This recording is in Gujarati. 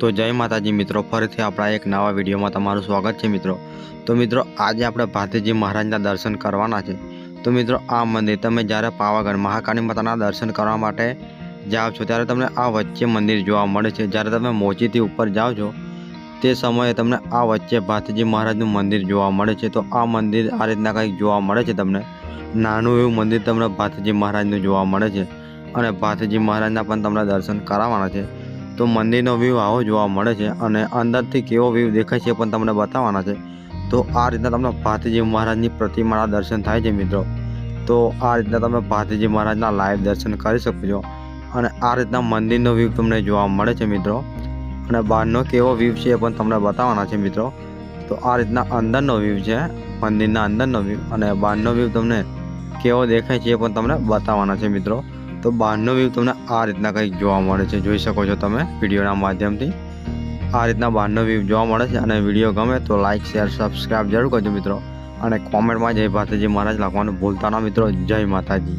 તો જય માતાજી મિત્રો, ફરીથી આપણા એક નવા વિડીયોમાં તમારું સ્વાગત છે મિત્રો. તો મિત્રો, આજે આપણે ભારતીજી મહારાજના દર્શન કરવાના છે. તો મિત્રો, આ મંદિર તમે જ્યારે પાવાગઢ મહાકાળી માતાના દર્શન કરવા માટે જાઓ છો, ત્યારે તમને આ વચ્ચે મંદિર જોવા મળે છે. જ્યારે તમે મોચીથી ઉપર જાઓ છો, તે સમયે તમને આ વચ્ચે ભાતીજી મહારાજનું મંદિર જોવા મળે છે. તો આ મંદિર આ રીતના કંઈક જોવા મળે છે તમને? નાનું એવું મંદિર તમને ભારતીજી મહારાજનું જોવા મળે છે. અને ભાતીજી મહારાજના પણ તમને દર્શન કરાવવાના છે. તો મંદિરનો વ્યૂ આવો જોવા મળે છે અને અંદરથી કેવો વ્યૂ દેખાય છે પણ તમને બતાવવાના છે. તો આ રીતના તમને ભાતીજી મહારાજની પ્રતિમાના દર્શન થાય છે મિત્રો. તો આ રીતના તમે ભાતીજી મહારાજના લાઈવ દર્શન કરી શકો છો અને આ રીતના મંદિરનો વ્યૂ તમને જોવા મળે છે મિત્રો. અને બહારનો કેવો વ્યૂ છે એ પણ તમને બતાવવાના છે મિત્રો. તો આ રીતના અંદરનો વ્યૂ છે, મંદિરના અંદરનો વ્યૂ અને બહારનો વ્યૂ તમને કેવો દેખાય છે એ પણ તમને બતાવવાના છે મિત્રો. તો બહારનો વ્યૂ તમને આ રીતના કંઈક જોવા મળે છે. જોઈ શકો છો તમે વિડીયોના માધ્યમથી. આ રીતના બહારનો વ્યૂ જોવા મળે છે અને વીડિયો ગમે તો લાઇક શેર સબસ્ક્રાઈબ જરૂર કરજો મિત્રો. અને કોમેન્ટમાં જય માતાજી. મહારાજ લખવાનું ભૂલતા ના મિત્રો. જય માતાજી.